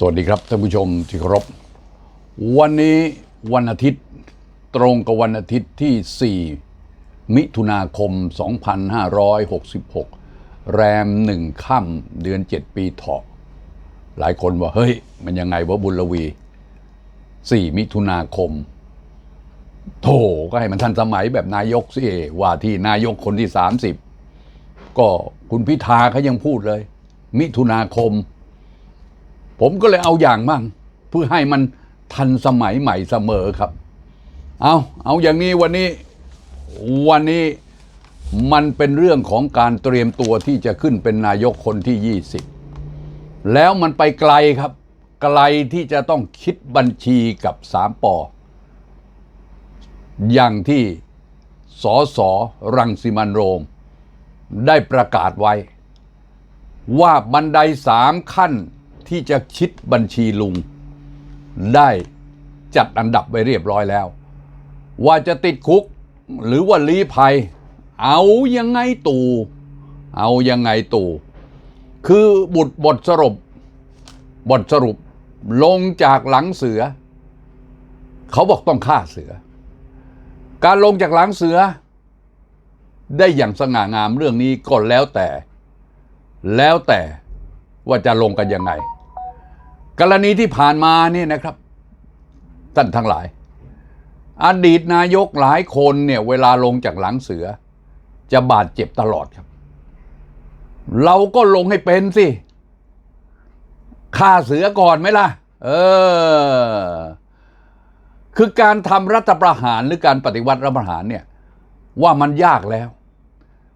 สวัสดีครับท่านผู้ชมที่เคารพ วันนี้วันอาทิตย์ตรงกับวันอาทิตย์ที่ 4 มิถุนาคม 2566 แรมหนึ่งค่ำเดือน 7 ปีเถาะ หลายคนว่า เฮ้ย มันยังไงวะบุญลวี 4 มิถุนาคม โถก็ให้มันทันสมัยแบบนายกสิว่าที่นายกคนที่ 30 ก็คุณพิธาเขายังพูดเลย มิถุนาคม ผมก็เลยเอาอย่างมั่งเพื่อให้มันทันสมัยใหม่เสมอครับ เอาเอาอย่างนี้วันนี้วันนี้มันเป็นเรื่องของการเตรียมตัวที่จะขึ้นเป็นนายกคนที่ 20 แล้วมันไปไกลครับ ไกลที่จะต้องคิดบัญชีกับสามปอ อย่างที่สอสอรังสิมันโรม ได้ประกาศไว้ ว่าบันไดสามขั้น ที่จะคิดบัญชีลุง ได้จัดอันดับไว้เรียบร้อยแล้ว ว่าจะติดคุก หรือว่าลี้ภัย เอายังไงตู่เอายังไงตู่คือบุตรบทสรุป บทสรุปลงจากหลังเสือ เขาบอกต้องฆ่าเสือ การลงจากหลังเสือ ได้อย่างสง่างามเรื่องนี้ก็แล้วแต่ แล้วแต่ว่าจะลงกันยังไง กรณีที่ผ่านมาเนี่ยนะครับท่านทั้งหลาย อดีตนายกหลายคนเนี่ยเวลาลงจากหลังเสือ จะบาดเจ็บตลอดครับ เราก็ลงให้เป็นสิฆ่าเสือก่อนไหมล่ะ เออ คือการทำรัฐประหารหรือการปฏิวัติรัฐประหารเนี่ย ว่ามันยากแล้ว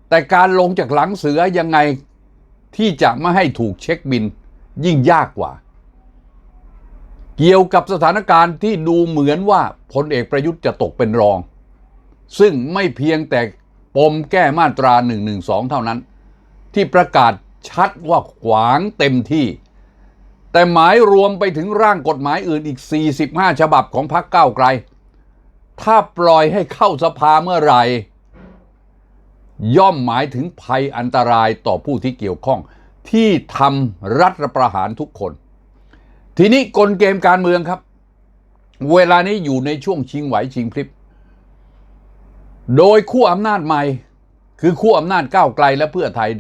แต่การลงจากหลังเสือยังไงที่จะไม่ให้ถูกเช็คบินยิ่งยากกว่า เกี่ยวกับสถานการณ์ที่ดูเหมือนว่าพลเอกประยุทธ์จะตกเป็นรอง ซึ่งไม่เพียงแต่ปมแก้มาตรา1นึเท่านั้น ที่ประกาศชัดว่าขวางเต็มที่ แต่หมายรวมไปถึงร่างกฎหมายอื่นอีก 45 ฉบับของพรรคก้าวไกล ถ้าปล่อยให้เข้าสภาเมื่อไหร่ ย่อมหมายถึงภัยอันตรายต่อผู้ที่เกี่ยวข้อง ที่ทำรัฐประหารทุกคน ทีนี้กลเกมการเมืองครับ เวลานี้อยู่ในช่วงชิงไหวชิงพลิบ โดยคู่อำนาจใหม่ คือคู่อำนาจก้าวไกลและเพื่อไทย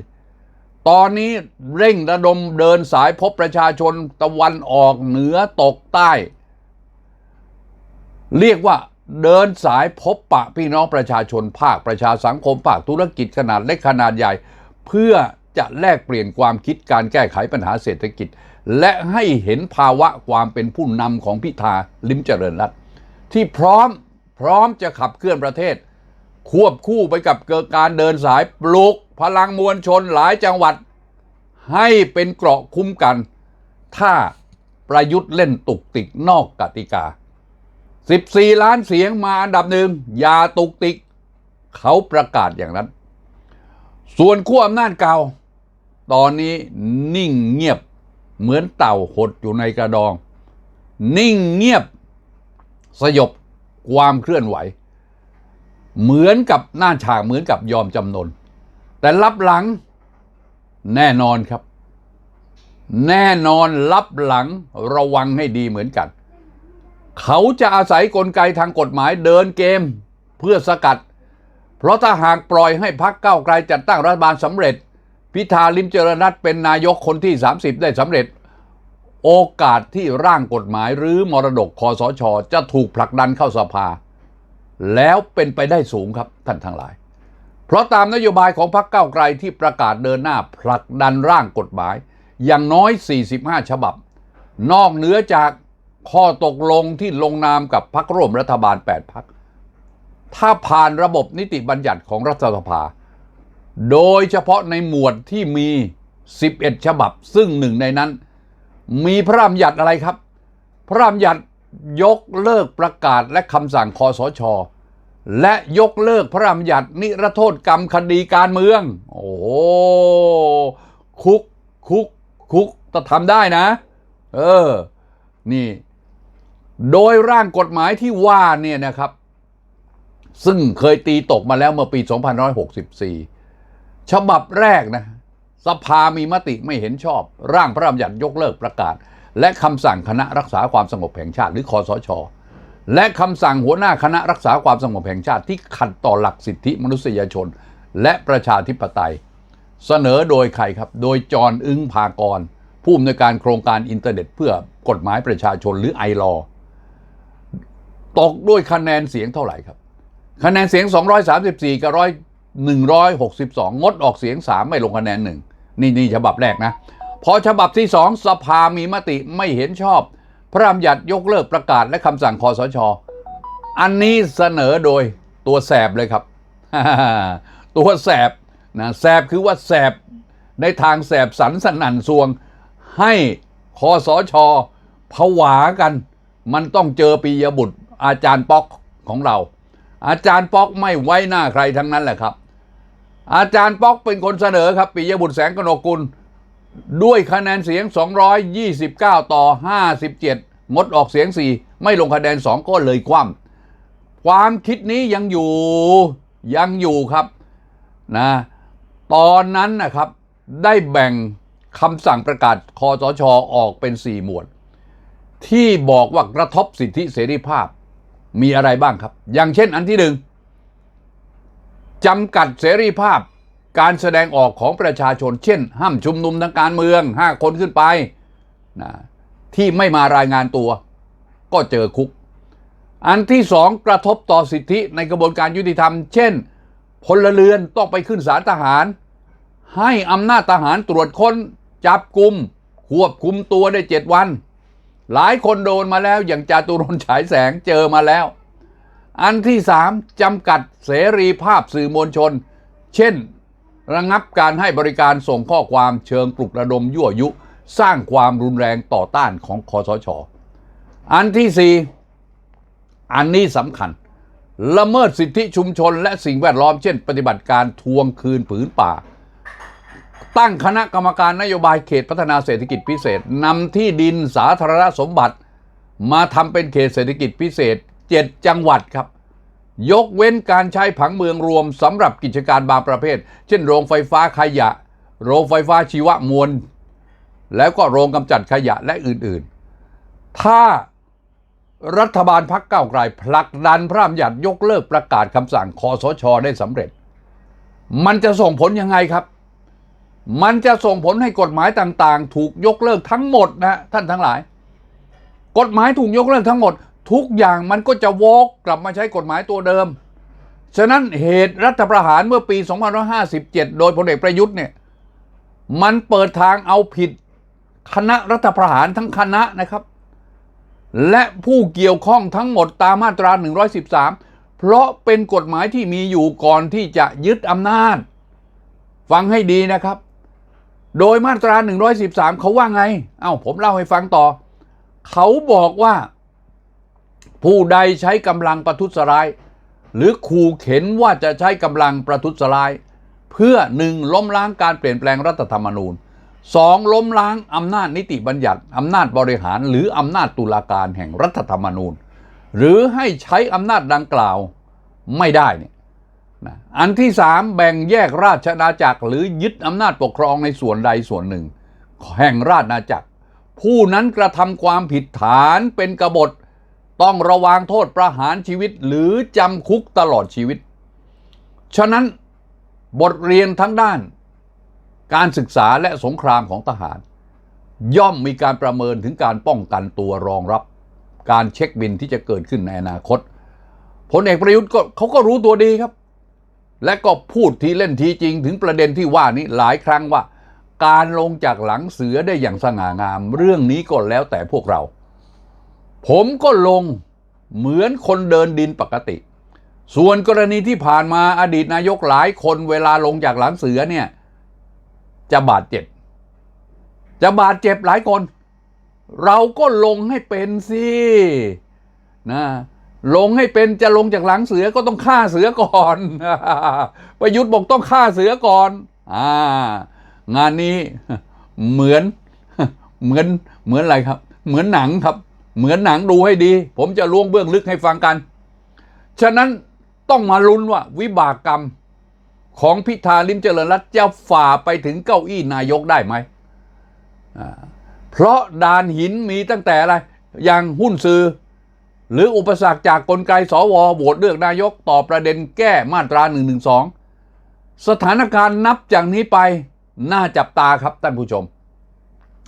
ตอนนี้เร่งระดมเดินสายพบประชาชนตะวันออกเหนือตกใต้ เรียกว่าเดินสายพบปะพี่น้องประชาชนภาคประชาสังคมภาคธุรกิจขนาดเล็กขนาดใหญ่ เพื่อจะแลกเปลี่ยนความคิดการแก้ไขปัญหาเศรษฐกิจ และให้เห็นภาวะความเป็นผู้นำของพิธาลิมเจริญรัตน์ที่พร้อมพร้อมจะขับเคลื่อนประเทศ ควบคู่ไปกับเกิดการเดินสายปลุก พลังมวลชนหลายจังหวัด ให้เป็นเกราะคุ้มกัน ถ้าประยุทธ์เล่นตุกติกนอกกติกา 14 ล้านเสียงมาอันดับหนึ่งอย่าตุกติก เขาประกาศอย่างนั้น ส่วนขั้วอำนาจเก่า ตอนนี้นิ่งเงียบ เหมือนเต่าหดอยู่ในกระดอง นิ่งเงียบสยบความเคลื่อนไหว เหมือนกับหน้าฉากเหมือนกับยอมจำนน แต่รับหลังแน่นอนครับ แน่นอนรับหลังระวังให้ดีเหมือนกัน เขาจะอาศัยกลไกทางกฎหมายเดินเกมเพื่อสกัด เพราะถ้าหากปล่อยให้พักเก้าไกลจัดตั้งรัฐบาลสำเร็จ พิธาลิมเจริญรัตน์เป็นนายกคนที่ 30 ได้สำเร็จ โอกาสที่ร่างกฎหมายหรือมรดกคอสช จะถูกผลักดันเข้าสภา แล้วเป็นไปได้สูงครับท่านทั้งหลาย เพราะตามนโยบายของพรรคเก้าวไกลที่ประกาศเดินหน้าผลักดันร่างกฎหมาย อย่างน้อย 45 ฉบับ นอกเหนือจากข้อตกลงที่ลงนามกับพรรคร่วมรัฐบาล 8พรรคถ้าผ่านระบบนิติบัญญัติของรัฐสภา โดยเฉพาะในหมวดที่มี 11 ฉบับ ซึ่งหนึ่งในนั้น มีพระราชบัญญัติอะไรครับ พระราชบัญญัติยกเลิกประกาศและคำสั่งคอสช และยกเลิกพระราชบัญญัตินิรโทษกรรมคดีการเมือง โอ้คุกคุกคุกจะทำได้นะ เออ นี่ โดยร่างกฎหมายที่ว่าเนี่ยนะครับ ซึ่งเคยตีตกมาแล้วเมื่อปี 2564 ฉบับแรกนะสภามีมติไม่เห็นชอบ ร่างพระราชบัญญัติยกเลิกประกาศ และคำสั่งคณะรักษาความสงบแห่งชาติหรือคอสช และคำสั่งหัวหน้าคณะรักษาความสงบแห่งชาติที่ขัดต่อหลักสิทธิมนุษยชน และประชาธิปไตย เสนอโดยใครครับ โดยจอห์นอึ้งพากร ผู้อำนวยการโครงการอินเทอร์เน็ต เพื่อกฎหมายประชาชนหรือไอรอตกด้วยคะแนนเสียงเท่าไหร่ครับ คะแนนเสียง 234 กับร้อย 162 งดออกเสียง 3 ไม่ลงคะแนนหนึ่งนี่นี่ฉบับแรกนะ พอฉบับที่ 2 สภามีมติไม่เห็นชอบ พระราชบัญญัติยกเลิกประกาศและคำสั่งคอสช อันนี้เสนอโดยตัวแสบเลยครับ ตัวแสบนะแสบคือว่าแสบในทางแสบสันสนั่นสวง ให้คอสชผวากัน มันต้องเจอปียบุตรอาจารย์ป๊อกของเรา อาจารย์ป๊อกไม่ไว้หน้าใครทั้งนั้นแหละครับ อาจารย์ป๊อกเป็นคนเสนอครับปิยบุตรแสงกนกุล ด้วยคะแนนเสียง 229 ต่อ 57 งดออกเสียง 4 ไม่ลงคะแนน 2 ก็เลยคว่ำความคิดนี้ยังอยู่ยังอยู่ครับนะตอนนั้นนะครับได้แบ่งคำสั่งประกาศคอสชออกเป็น 4 หมวด ที่บอกว่ากระทบสิทธิเสรีภาพมีอะไรบ้างครับ อย่างเช่นอันที่หนึ่ง จำกัดเสรีภาพการแสดงออกของประชาชน เช่น ห้ามชุมนุมทางการเมือง5คนขึ้นไปนะที่ไม่มารายงานตัว ก็เจอคุก อันที่สองกระทบต่อสิทธิในกระบวนการยุติธรรม เช่น พลเรือนต้องไปขึ้นศาลทหาร ให้อำนาจทหารตรวจค้น จับกลุ่มควบคุมตัวได้เจ็ดวัน หลายคนโดนมาแล้วอย่างจาตุรนฉายแสงเจอมาแล้ว อันที่สามจำกัดเสรีภาพสื่อมวลชน เช่น ระงับการให้บริการส่งข้อความเชิงปลุกระดมยั่วยุ สร้างความรุนแรงต่อต้านของคอสช อันที่สี่อันนี้สำคัญ ละเมิดสิทธิชุมชนและสิ่งแวดล้อมเช่น ปฏิบัติการทวงคืนผืนป่า ตั้งคณะกรรมการนโยบายเขตพัฒนาเศรษฐกิจพิเศษนำที่ดินสาธารณสมบัติ มาทำเป็นเขตเศรษฐกิจพิเศษ 7 จังหวัดครับ ยกเว้นการใช้ผังเมืองรวมสำหรับกิจการบางประเภท เช่น โรงไฟฟ้าขยะ โรงไฟฟ้าชีวมวล แล้วก็โรงกำจัดขยะและอื่นๆ ถ้ารัฐบาลพักเก้าไกลผลักดันพระราชบัญญัติยกเลิกประกาศคำสั่งคอสช ได้สำเร็จ มันจะส่งผลยังไงครับ มันจะส่งผลให้กฎหมายต่างๆ ถูกยกเลิกทั้งหมดนะท่านทั้งหลาย กฎหมายถูกยกเลิกทั้งหมด ทุกอย่างมันก็จะวกกลับมาใช้กฎหมายตัวเดิม ฉะนั้นเหตุรัฐประหารเมื่อปี 2557 โดยพลเอกประยุทธ์เนี่ย มันเปิดทางเอาผิดคณะรัฐประหารทั้งคณะนะครับ และผู้เกี่ยวข้องทั้งหมดตามมาตรา 113 เพราะเป็นกฎหมายที่มีอยู่ก่อนที่จะยึดอำนาจ ฟังให้ดีนะครับ โดยมาตรา 113 เขาว่าไง เอ้าผมเล่าให้ฟังต่อ เขาบอกว่า ผู้ใดใช้กำลังประทุษร้าย หรือขู่เข็นว่าจะใช้กำลังประทุษร้าย เพื่อหนึ่งล้มล้างการเปลี่ยนแปลงรัฐธรรมนูญสองล้มล้างอำนาจนิติบัญญัติอำนาจบริหาร หรืออำนาจตุลาการแห่งรัฐธรรมนูญ หรือให้ใช้อำนาจดังกล่าวไม่ได้เนี่ยนะอันที่สามแบ่งแยกราชอาณาจักร หรือยึดอำนาจปกครองในส่วนใดส่วนหนึ่ง แห่งราชอาณาจักร ผู้นั้นกระทำความผิดฐานเป็นกบฏ ต้องระวางโทษประหารชีวิตหรือจำคุกตลอดชีวิต ฉะนั้นบทเรียนทั้งด้าน การศึกษาและสงครามของทหาร ย่อมมีการประเมินถึงการป้องกันตัวรองรับ การเช็คบินที่จะเกิดขึ้นในอนาคตพลเอกประยุทธ์ก็เขาก็รู้ตัวดีครับ และก็พูดทีเล่นทีจริง ถึงประเด็นที่ว่านี้หลายครั้งว่า การลงจากหลังเสือได้อย่างสง่างาม เรื่องนี้ก็แล้วแต่พวกเรา ผมก็ลงเหมือนคนเดินดินปกติ ส่วนกรณีที่ผ่านมาอดีตนายกหลายคนเวลาลงจากหลังเสือเนี่ยจะบาดเจ็บ จะบาดเจ็บหลายคน เราก็ลงให้เป็นสินะลงให้เป็นจะลงจากหลังเสือก็ต้องฆ่าเสือก่อน ประยุทธ์บอกต้องฆ่าเสือก่อนอ่างานนี้เหมือนเหมือนเหมือนอะไรครับ เหมือนหนังครับ เหมือนหนังดูให้ดี ผมจะล่วงเบื้องลึกให้ฟังกัน ฉะนั้นต้องมาลุ้นว่าวิบากกรรมของพิธาลิมเจริญรัตจะฝ่าไปถึงเก้าอี้นายกได้ไหม เพราะด่านหินมีตั้งแต่อะไร อย่างหุ้นซื้อ หรืออุปสรรคจากกลไกสวโหวตเลือกนายกต่อประเด็นแก้มาตรา1นึสถานการณ์นับจากนี้ไปน่าจับตาครับท่านผู้ชม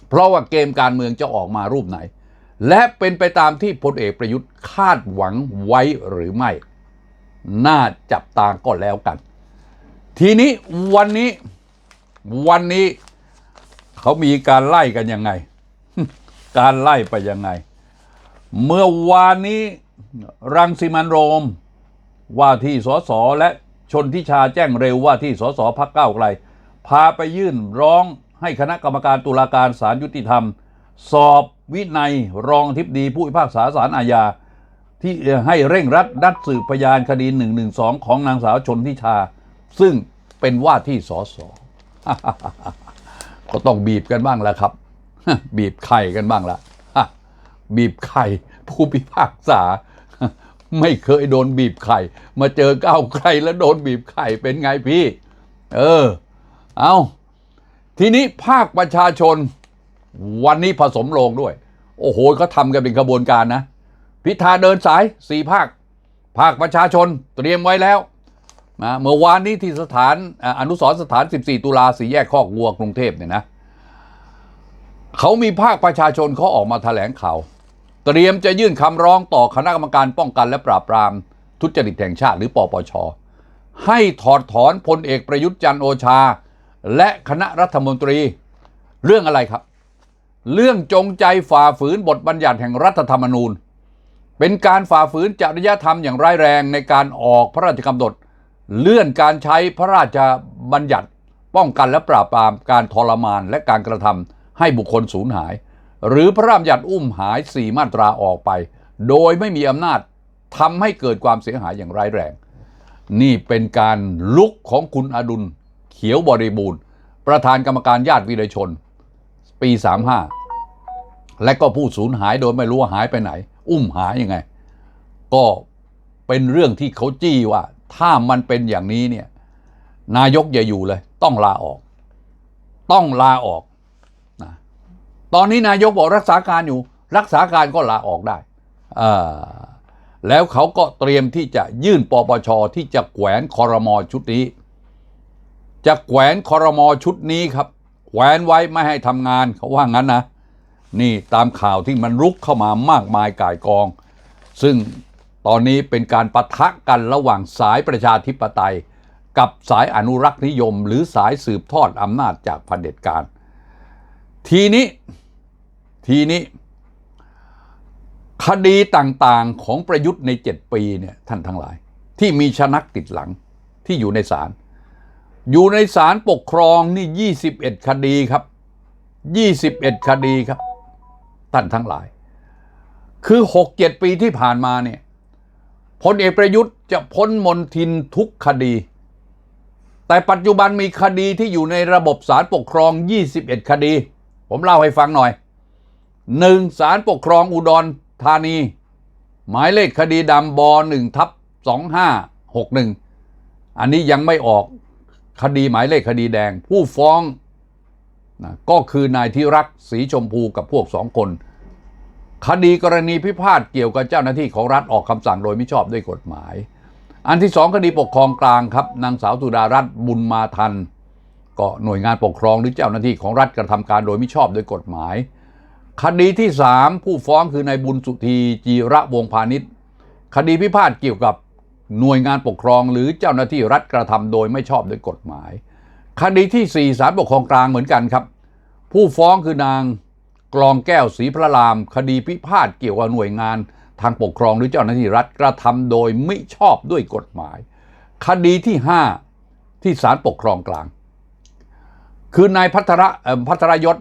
เพราะว่าเกมการเมืองจะออกมารูปไหน และเป็นไปตามที่พลเอกประยุทธ์คาดหวังไว้หรือไม่ น่าจับตาก็แล้วกัน ทีนี้วันนี้วันนี้เขามีการไล่กันยังไง การไล่ไปยังไง เมื่อวานนี้รังสิมันโรม ว่าที่สสและชนทิชาแจ้งเร็วว่าที่สสพักเก้าไกล พาไปยื่นร้องให้คณะกรรมการตุลาการศาลยุติธรรม สอบวินัยรองทิบดีผู้พิพากษาศาลอาญา ที่ให้เร่งรัดดัดสืบพยานคดี 112 ของนางสาวชนทิชา ซึ่งเป็นว่าที่สสก็ต้องบีบกันบ้างแล้วครับ บีบไข่กันบ้างละบีบไข่ผู้พิพากษา ไม่เคยโดนบีบไข่ มาเจอก้าวไกลแล้วโดนบีบไข่เป็นไงพี่ เออ เอาทีนี้ภาคประชาชน วันนี้ผสมโรงด้วย โอ้โหเขาทำกันเป็นขบวนการนะ พิธาเดินสายสี่ภาค ภาคประชาชนเตรียมไว้แล้วนะเมื่อวานนี้ที่สถานอนุสรณ์สถาน 14 ตุลาสีแยกคอกวัวกรุงเทพเนี่ยนะเขามีภาคประชาชนเขาออกมาแถลงข่าวเตรียมจะยื่นคำร้องต่อคณะกรรมการป้องกันและปราบปราม ทุจริตแห่งชาติหรือปปช ให้ถอดถอนพลเอกประยุทธ์จันโอชา และคณะรัฐมนตรีเรื่องอะไรครับ เรื่องจงใจฝ่าฝืนบทบัญญัติแห่งรัฐธรรมนูญ เป็นการฝ่าฝืนจริยธรรมอย่างร้ายแรงในการออกพระราชกำหนด เลื่อนการใช้พระราชบัญญัติ ป้องกันและปราบปรามการทรมานและการกระทำให้บุคคลสูญหาย หรือพระราชบัญญัติอุ้มหายสี่มาตราออกไป โดยไม่มีอำนาจทำให้เกิดความเสียหายอย่างร้ายแรง นี่เป็นการลุกของคุณอดุล เขียวบริบูรณ์ ประธานกรรมการญาติวีรชน ปี 35 และก็ผู้สูญหายโดยไม่รู้ว่าหายไปไหน อุ้มหายยังไง ก็เป็นเรื่องที่เขาจี้ว่า ถ้ามันเป็นอย่างนี้เนี่ยนายกอย่าอยู่เลย ต้องลาออก ต้องลาออกนะตอนนี้นายกบอกรักษาการอยู่ รักษาการก็ลาออกได้อ่าแล้วเขาก็เตรียมที่จะยื่นปปชที่จะแขวนคอรมอชุดนี้ จะแขวนคอรมอชุดนี้ครับ แขวนไว้ไม่ให้ทำงานเขาว่างั้นนะ นี่ตามข่าวที่มันรุกเข้ามามากมายก่ายกอง ซึ่งตอนนี้เป็นการปะทะกันระหว่างสายประชาธิปไตย กับสายอนุรักษ์นิยม หรือสายสืบทอดอำนาจจากเผด็จการ ทีนี้ทีนี้ คดีต่างๆของประยุทธ์ใน 7 ปีเนี่ยท่านทั้งหลาย ที่มีชนักติดหลังที่อยู่ในศาล อยู่ในศาลปกครองนี่ 21 คดีครับ 21 คดีครับท่านทั้งหลาย คือ 6-7 ปีที่ผ่านมาเนี่ยพลเอกประยุทธ์จะพ้นมนทินทุกคดี แต่ปัจจุบันมีคดีที่อยู่ในระบบศาลปกครอง 21 คดี ผมเล่าให้ฟังหน่อยหนึ่งศาลปกครองอุดรธานี หมายเลขคดีดำบหนึ่งทับสองห้าหกหนึ่งอันนี้ยังไม่ออก คดีหมายเลขคดีแดง ผู้ฟ้องนะก็คือนายธิรักษ์สีชมพูกับพวกสองคน คดีกรณีพิพาทเกี่ยวกับเจ้าหน้าที่ของรัฐออกคำสั่งโดยไม่ชอบด้วยกฎหมาย อันที่สองคดีปกครองกลางครับนางสาวสุดารัตน์บุญมาทัน ก็หน่วยงานปกครองหรือเจ้าหน้าที่ของรัฐกระทำการโดยไม่ชอบด้วยกฎหมาย คดีที่3ผู้ฟ้องคือนายบุญสุธีจีระวงพาณิชย์คดีพิพาทเกี่ยวกับ หน่วยงานปกครองหรือเจ้าหน้าที่รัฐกระทำโดยไม่ชอบด้วยกฎหมาย คดีที่4ศาลปกครองกลางเหมือนกันครับ ผู้ฟ้องคือนางกลองแก้วศรีพระราม คดีพิพาทเกี่ยวกับหน่วยงานทางปกครองหรือเจ้าหน้าที่รัฐกระทำโดยไม่ชอบด้วยกฎหมาย คดีที่ 5 ที่ศาลปกครองกลาง คือนายพัทระพัทรยศ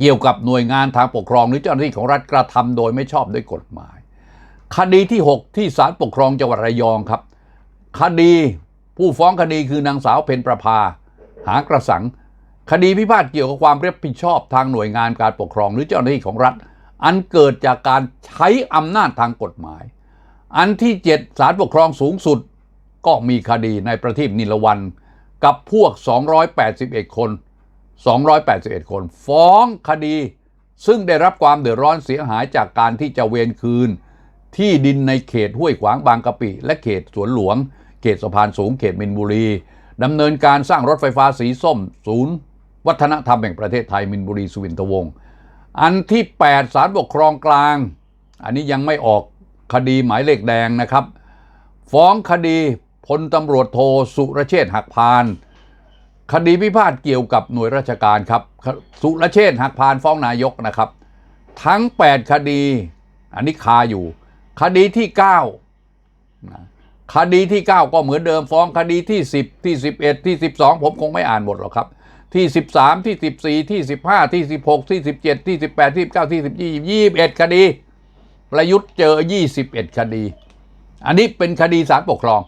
เกี่ยวกับหน่วยงานทางปกครองหรือเจ้าหน้าที่ของรัฐกระทำโดยไม่ชอบด้วยกฎหมาย คดีที่ 6 ที่ศาลปกครองจังหวัดระยองครับ คดีผู้ฟ้องคดีคือนางสาวเพนประภา หากระสัง คดีพิพาทเกี่ยวกับความรับผิดชอบทางหน่วยงานการปกครองหรือเจ้าหน้าที่ของรัฐ อันเกิดจากการใช้อำนาจทางกฎหมาย อันที่ 7 ศาลปกครองสูงสุด ก็มีคดีในประทีปนิลวันกับพวก 281 คน 281 คน ฟ้องคดี ซึ่งได้รับความเดือดร้อนเสียหายจากการที่จะเวนคืน ที่ดินในเขตห้วยขวางบางกะปิ และเขตสวนหลวง เขตสะพานสูงเขตมินบุรีดำเนินการสร้างรถไฟฟ้าสีส้ม ศูนย์ วัฒนธรรมแห่งประเทศไทยมินบุรีสุวินทวงศ์อันที่ 8 ศาลปกครองกลาง อันนี้ยังไม่ออกคดีหมายเลขแดงนะครับ ฟ้องคดีพลตำรวจโทสุรเชษหักพาน คดีพิพาทเกี่ยวกับหน่วยราชการครับ สุรเชษหักพานฟ้องนายกนะครับ ทั้ง 8 คดี อันนี้คาอยู่ คดีที่9นะคดีที่ 9 ก็เหมือนเดิมฟ้องคดีที่ 10 ที่ 11 ที่ 12 ผมคงไม่อ่านหมดหรอกครับ ที่ 13 ที่ 14 ที่ 15 ที่ 16 ที่ 17 ที่ 18 ที่19ที่20 21 คดี ประยุทธ์เจอ 21 คดี อันนี้เป็นคดีศาลปกครอง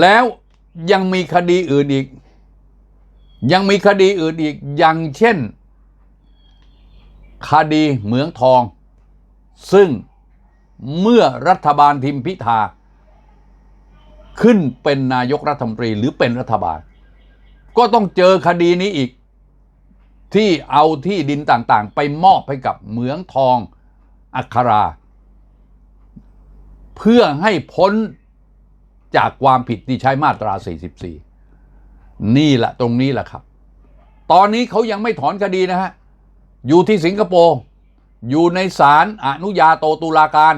แล้วยังมีคดีอื่นอีก ยังมีคดีอื่นอีกอย่างเช่น คดีเหมืองทอง ซึ่ง เมื่อรัฐบาลทิมพิธา ขึ้นเป็นนายกรัฐมนตรีหรือเป็นรัฐบาล ก็ต้องเจอคดีนี้อีก ที่เอาที่ดินต่างๆ ไปมอบให้กับเหมืองทองอัครา เพื่อให้พ้นจากความผิดที่ใช้มาตรา 44 นี่แหละตรงนี้แหละครับ ตอนนี้เขายังไม่ถอนคดีนะฮะ อยู่ที่สิงคโปร์ อยู่ในศาลอนุญาโตตุลาการ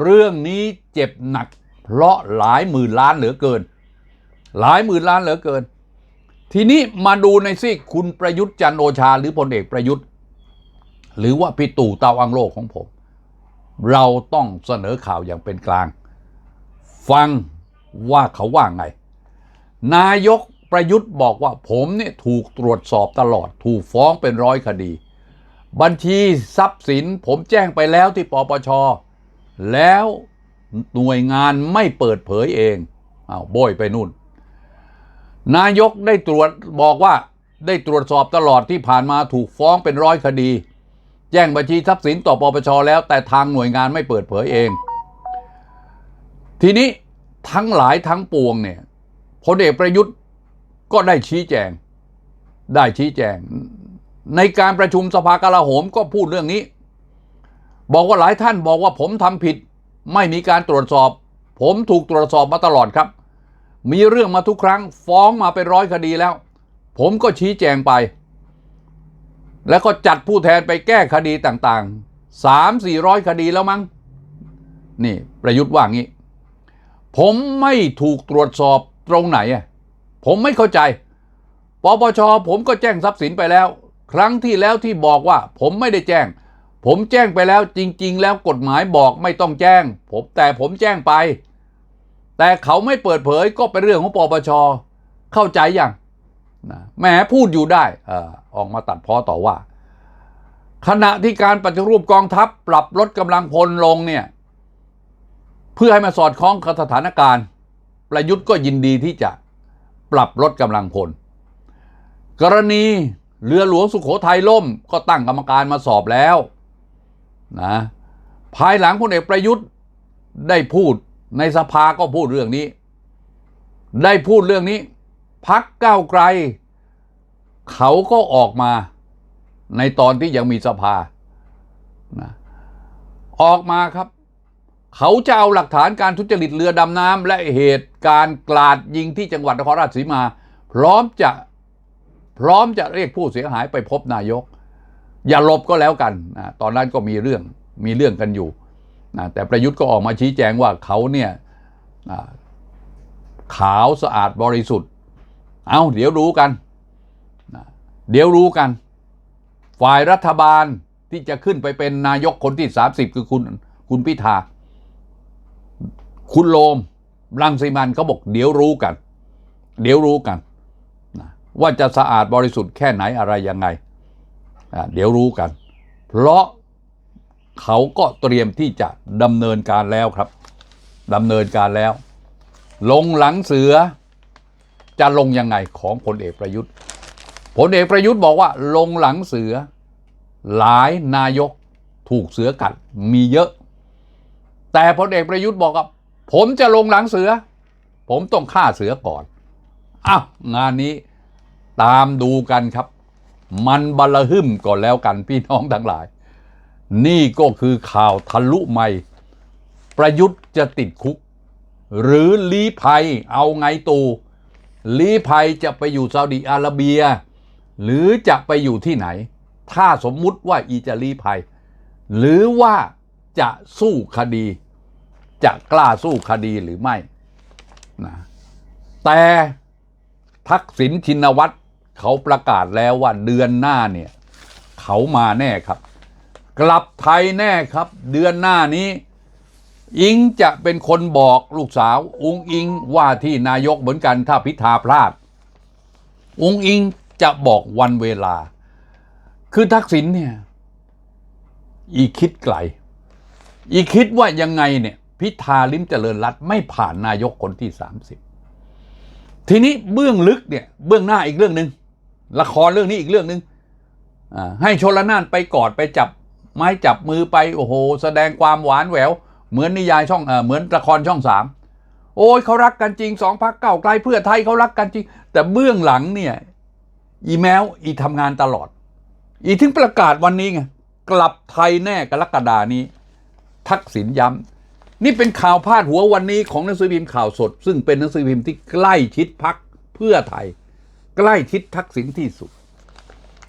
เรื่องนี้เจ็บหนัก เพราะหลายหมื่นล้านเหลือเกิน หลายหมื่นล้านเหลือเกิน ทีนี้มาดูในซีกคุณประยุทธ์จันโอชา หรือพลเอกประยุทธ์ หรือว่าพี่ตู่เตาอังโลกของผม เราต้องเสนอข่าวอย่างเป็นกลาง ฟังว่าเขาว่าไง นายกประยุทธ์บอกว่าผมเนี่ยถูกตรวจสอบตลอด ถูกฟ้องเป็นร้อยคดี บัญชีทรัพย์สินผมแจ้งไปแล้วที่ปปช แล้วหน่วยงานไม่เปิดเผยเองอ้าวโบยไปนู่น นายกได้ตรวจบอกว่าได้ตรวจสอบตลอดที่ผ่านมาถูกฟ้องเป็นร้อยคดี แจ้งบัญชีทรัพย์สินต่อปปชแล้วแต่ทางหน่วยงานไม่เปิดเผยเอง ทีนี้ทั้งหลายทั้งปวงเนี่ยพลเอกประยุทธ์ก็ได้ชี้แจง ได้ชี้แจง ในการประชุมสภากลาโหมก็พูดเรื่องนี้ บอกว่าหลายท่านบอกว่าผมทำผิด ไม่มีการตรวจสอบ ผมถูกตรวจสอบมาตลอดครับ มีเรื่องมาทุกครั้ง ฟ้องมาเป็นร้อยคดีแล้ว ผมก็ชี้แจงไป แล้วก็จัดผู้แทนไปแก้คดีต่างๆสามสี่ร้อยคดีแล้วมั้งนี่ ประยุทธ์ว่างี้ ผมไม่ถูกตรวจสอบตรงไหนอะผมไม่เข้าใจปปชผมก็แจ้งทรัพย์สินไปแล้ว ครั้งที่แล้วที่บอกว่า ผมไม่ได้แจ้ง ผมแจ้งไปแล้วจริง ๆ แล้วกฎหมายบอกไม่ต้องแจ้ง ผมแต่ผมแจ้งไป แต่เขาไม่เปิดเผยก็เป็นเรื่องของปปช เข้าใจยังนะแหมพูดอยู่ได้ออออกมาตัดพ้อต่อว่า ขณะที่การปฏิรูปกองทัพปรับลดกำลังพลลงเนี่ยเพื่อให้มาสอดคล้องกับสถานการณ์ ประยุทธ์ก็ยินดีที่จะปรับลดกำลังพล กรณี เรือหลวงสุขโขทัยล่ม ก็ตั้งกรรมการมาสอบแล้วนะภายหลังพลเอกประยุทธ์ได้พูดในสภาก็พูดเรื่องนี้ ได้พูดเรื่องนี้ พักก้าวไกล เขาก็ออกมาในตอนที่ยังมีสภานะออกมาครับ เขาจะเอาหลักฐานการทุจริตเรือดำน้ำและเหตุการณ์กลาดยิงที่จังหวัดนครราชสีมา พร้อมจะ พร้อมจะเรียกผู้เสียหายไปพบนายก อย่าหลบก็แล้วกันนะตอนนั้นก็มีเรื่องมีเรื่องกันอยู่นะแต่ประยุทธ์ก็ออกมาชี้แจงว่าเขาเนี่ยขาวสะอาดบริสุทธิ์ เอาเดี๋ยวรู้กันนะเดี๋ยวรู้กัน ฝ่ายรัฐบาลที่จะขึ้นไปเป็นนายกคนที่ 30 คือคุณคุณพิธา คุณโลมรังสีมันเขาบอกเดี๋ยวรู้กัน เดี๋ยวรู้กัน ว่าจะสะอาดบริสุทธิ์แค่ไหนอะไรยังไง เดี๋ยวรู้กัน เพราะเขาก็เตรียมที่จะดำเนินการแล้วครับดำเนินการแล้ว ลงหลังเสือจะลงยังไงของพลเอกประยุทธ์พลเอกประยุทธ์บอกว่า ลงหลังเสือ หลายนายกถูกเสือกัดมีเยอะ แต่พลเอกประยุทธ์บอกว่าผมจะลงหลังเสือ ผมต้องฆ่าเสือก่อนอ้าวงานนี้ ตามดูกันครับ มันบลหึมก่อนแล้วกันพี่น้องทั้งหลาย นี่ก็คือข่าวทะลุใหม่ ประยุทธ์จะติดคุก หรือลีภัยเอาไงตูลีภัยจะไปอยู่ซาอุดิอาระเบีย หรือจะไปอยู่ที่ไหน ถ้าสมมุติว่าอีจะลีภัย หรือว่าจะสู้คดี จะกล้าสู้คดีหรือไม่นะแต่ทักษิณชินวัตร เขาประกาศแล้วว่าเดือนหน้าเนี่ย เขามาแน่ครับ กลับไทยแน่ครับ เดือนหน้านี้อิงจะเป็นคนบอกลูกสาว อุงอิงว่าที่นายกเหมือนกันถ้าพิธาพลาด อุงอิงจะบอกวันเวลา คือทักษิณเนี่ย อีคิดไกล อีคิดว่ายังไงเนี่ย พิธาลิ้มเจริญรัตไม่ผ่านนายกคนที่30ทีนี้เบื้องลึกเนี่ย เบื้องหน้าอีกเรื่องหนึ่ง ละครเรื่องนี้อีกเรื่องหนึ่งอ่าให้ชนละนานไปกอดไปจับไม้จับมือไปโอ้โห แสดงความหวานแหวว เหมือนนิยายช่องเอเหมือนละครช่องสามโอ้ยเขารักกันจริงสองพักเก้าไกลเพื่อไทยเขารักกันจริง แต่เบื้องหลังเนี่ย อีแมวอีทำงานตลอด อีถึงประกาศวันนี้ไงกลับไทยแน่กรกฎานี้ ทักษิณย้ำนี่เป็นข่าวพาดหัววันนี้ของหนังสือพิมพ์ข่าวสด ซึ่งเป็นหนังสือพิมพ์ที่ใกล้ชิดพักเพื่อไทย ใกล้ชิดทักษิณที่สุด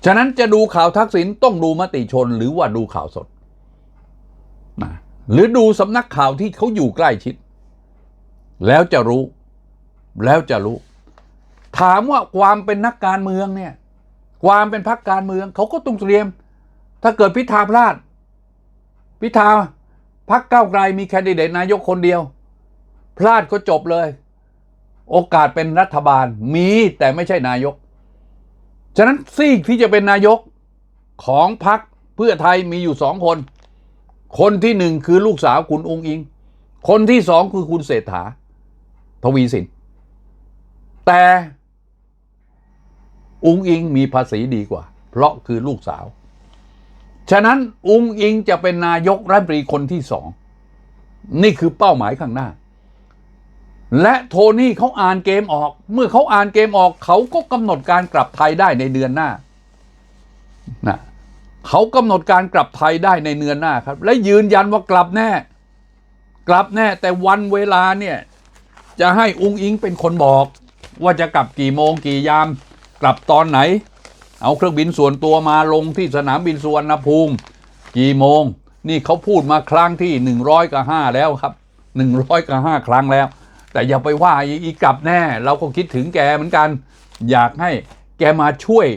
ฉะนั้นจะดูข่าวทักษิณต้องดูมติชนหรือว่าดูข่าวสดนะหรือดูสำนักข่าวที่เขาอยู่ใกล้ชิด แล้วจะรู้ แล้วจะรู้ ถามว่าความเป็นนักการเมืองเนี่ย ความเป็นพรรคการเมืองเขาก็ต้องเตรียม ถ้าเกิดพิธาพลาด พิธาพักเก้าวไกลมีแคนดิเดตนายกคนเดียว พลาดก็จบเลย โอกาสเป็นรัฐบาลมีแต่ไม่ใช่นายก ฉะนั้นซีกที่จะเป็นนายกของพักเพื่อไทยมีอยู่สองคน คนที่หนึ่งคือลูกสาวคุณองค์อิง คนที่สองคือคุณเศรษฐา ทวีสิน แต่องค์อิงมีภาษีดีกว่า เพราะคือลูกสาว ฉะนั้นองค์อิงจะเป็นนายกรัฐมนตรีคนที่สอง นี่คือเป้าหมายข้างหน้า และโทนี่เขาอ่านเกมออก เมื่อเขาอ่านเกมออก เขาก็กำหนดการกลับไทยได้ในเดือนหน้านะเขากำหนดการกลับไทยได้ในเดือนหน้าครับ และยืนยันว่ากลับแน่ กลับแน่ แต่วันเวลาเนี่ยจะให้อุ้งอิงเป็นคนบอก ว่าจะกลับกี่โมงกี่ยาม กลับตอนไหน เอาเครื่องบินส่วนตัวมาลงที่สนามบินสุวรรณภูมิ กี่โมง นี่เขาพูดมาครั้งที่หนึ่งร้อยกับห้าแล้วครับหนึ่งร้อยกับห้าครั้งแล้ว แต่อย่าไปว่าอีกลับแน่ เราก็คิดถึงแกเหมือนกัน อยากให้แกมาช่วย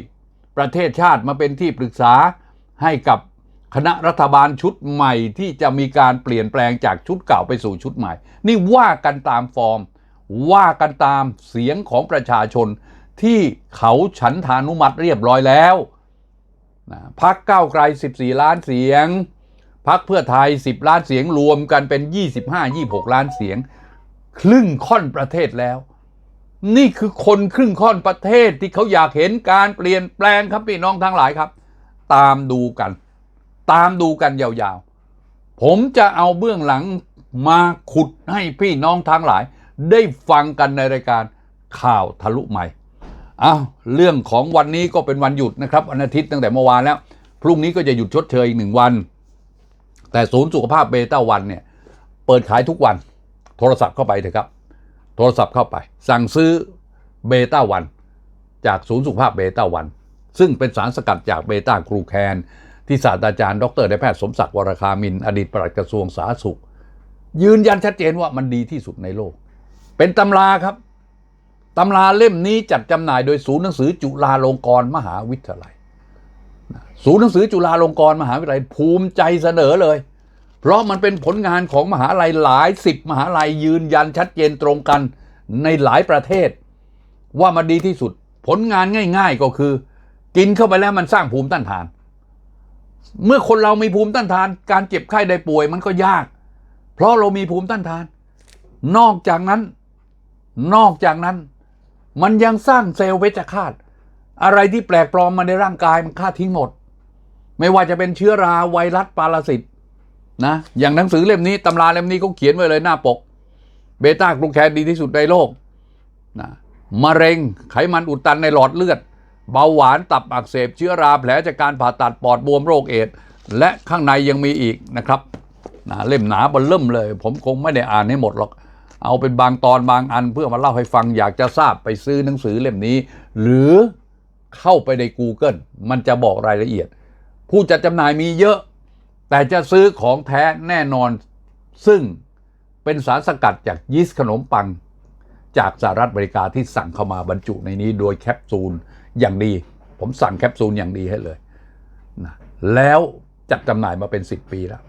ประเทศชาติมาเป็นที่ปรึกษาให้กับคณะรัฐบาลชุดใหม่ที่จะมีการเปลี่ยนแปลงจากชุดเก่าไปสู่ชุดใหม่ นี่ว่ากันตามฟอร์ม ว่ากันตามเสียงของประชาชนที่เขาฉันทานุมัติเรียบร้อยแล้วนะพักเก้าไกล 14 ล้านเสียง พักเพื่อไทย 10 ล้านเสียงรวมกันเป็น 25-26 ล้านเสียง ครึ่งค่อนประเทศแล้ว นี่คือคนครึ่งค่อนประเทศที่เขาอยากเห็นการเปลี่ยนแปลงครับพี่น้องทั้งหลายครับ ตามดูกัน ตามดูกันยาวๆ ผมจะเอาเบื้องหลังมาขุดให้พี่น้องทั้งหลาย ได้ฟังกันในรายการข่าวทะลุใหม่อ้าวเรื่องของวันนี้ก็เป็นวันหยุดนะครับวันอาทิตย์ตั้งแต่เมื่อวานแล้ว พรุ่งนี้ก็จะหยุดชดเชยอีกหนึ่งวัน แต่ศูนย์สุขภาพเบต้าวันเนี่ย เปิดขายทุกวัน โทรศัพท์เข้าไปเถอะครับ โทรศัพท์เข้าไป สั่งซื้อเบต้าวันจากศูนย์สุขภาพเบต้าวันซึ่งเป็นสารสกัดจากเบต้ากรูแคน ที่ศาสตราจารย์ ดรนายแพทย์สมศักดิ์วรคามิน อดีตปลัดกระทรวงสาธารณสุข ยืนยันชัดเจนว่ามันดีที่สุดในโลก เป็นตำราครับตำราเล่มนี้จัดจำหน่ายโดยศูนย์หนังสือจุฬาลงกรณ์มหาวิทยาลัย ศูนย์หนังสือจุฬาลงกรณ์มหาวิทยาลัยภูมิใจเสนอเลย เพราะมันเป็นผลงานของมหาลัยหลายสิบมหาลัยยืนยันชัดเจนตรงกันในหลายประเทศ ว่ามันดีที่สุด ผลงานง่าย ๆก็คือ กินเข้าไปแล้วมันสร้างภูมิต้านทาน เมื่อคนเรามีภูมิต้านทาน การเจ็บไข้ได้ป่วยมันก็ยาก เพราะเรามีภูมิต้านทาน นอกจากนั้น นอกจากนั้น มันยังสร้างเซลล์เวชฆาตอะไรที่แปลกปลอมมาในร่างกายมันฆ่าทิ้งหมด ไม่ว่าจะเป็นเชื้อราไวรัสปรสิต นะอย่างหนังสือเล่มนี้ตำราเล่มนี้เขาเขียนไว้เลยหน้าปก เบต้ากลูแคนดีที่สุดในโลกนะมะเร็งไขมันอุดตันในหลอดเลือด เบาหวานตับอักเสบเชื้อราแผลจากการผ่าตัดปอดบวมโรคเอดส์และข้างในยังมีอีกนะครับนะเล่มหนาเบนเริ่มเลย ผมคงไม่ได้อ่านให้หมดหรอก เอาเป็นบางตอนบางอันเพื่อมาเล่าให้ฟังอยากจะทราบไปซื้อหนังสือเล่มนี้ หรือเข้าไปใน Google มันจะบอกรายละเอียด ผู้จัดจำหน่ายมีเยอะ แต่จะซื้อของแท้แน่นอน ซึ่งเป็นสารสกัดจากยีสต์ขนมปัง จากสหรัฐอเมริกาที่สั่งเข้ามาบรรจุในนี้โดยแคปซูลอย่างดี ผมสั่งแคปซูลอย่างดีให้เลยนะแล้วจัดจำหน่ายมาเป็น 10 ปีแล้ว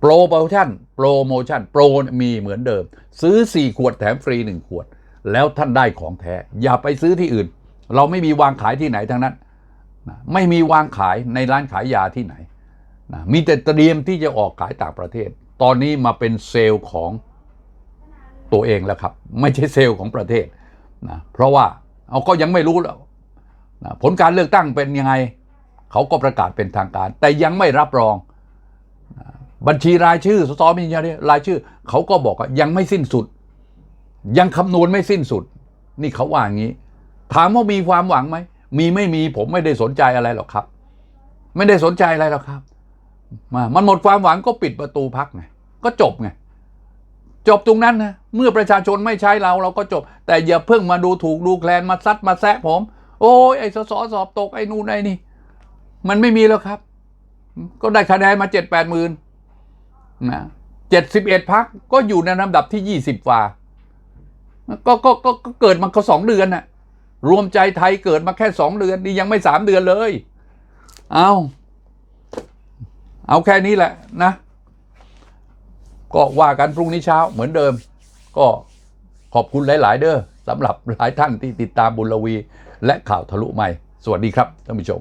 โปรโมชั่นโปรโมชั่นโปรมีเหมือนเดิม ซื้อ 4 ขวดแถมฟรี 1 ขวด แล้วท่านได้ของแท้ อย่าไปซื้อที่อื่น เราไม่มีวางขายที่ไหนทั้งนั้น ไม่มีวางขายในร้านขายยาที่ไหน นะมีแต่เตรียมที่จะออกขายต่างประเทศ ตอนนี้มาเป็นเซลล์ของตัวเองแล้วครับ ไม่ใช่เซลล์ของประเทศนะเพราะว่าเอาก็ยังไม่รู้แล้วนะผลการเลือกตั้งเป็นยังไง เขาก็ประกาศเป็นทางการ แต่ยังไม่รับรอง บัญชีรายชื่อสตอมีรายชื่อ เขาก็บอกว่ายังไม่สิ้นสุด ยังคำนวณไม่สิ้นสุด นี่เขาว่าอย่างนี้ ถามว่ามีความหวังไหมมีไม่มีผมไม่ได้สนใจอะไรหรอกครับ ไม่ได้สนใจอะไรหรอกครับ มามันหมดความหวังก็ปิดประตูพักไงก็จบไงจบตรงนั้นนะเมื่อประชาชนไม่ใช้เราเราก็จบ แต่อย่าเพิ่งมาดูถูกดูแคลนมาซัดมาแซะผม โอ้ยไอ้สสสอบตกไอ้นู่นไอ้นี่ มันไม่มีแล้วครับ ก็ได้คะแนนมาเจ็ดแปดหมื่นนะเจ็ดสิบเอ็ดพักก็อยู่ในลำดับที่ยี่สิบฝ่าก็ก็ก็เกิดมาก็สองเดือนน่ะ รวมใจไทยเกิดมาแค่สองเดือนนี่ยังไม่สามเดือนเลย เอา เอาแค่นี้แหละนะ ก็ว่ากันพรุ่งนี้เช้าเหมือนเดิม ก็ขอบคุณหลาย ๆ เด้อสำหรับหลายท่านที่ติดตามบุญลวี และข่าวทะลุใหม่ สวัสดีครับท่านผู้ชม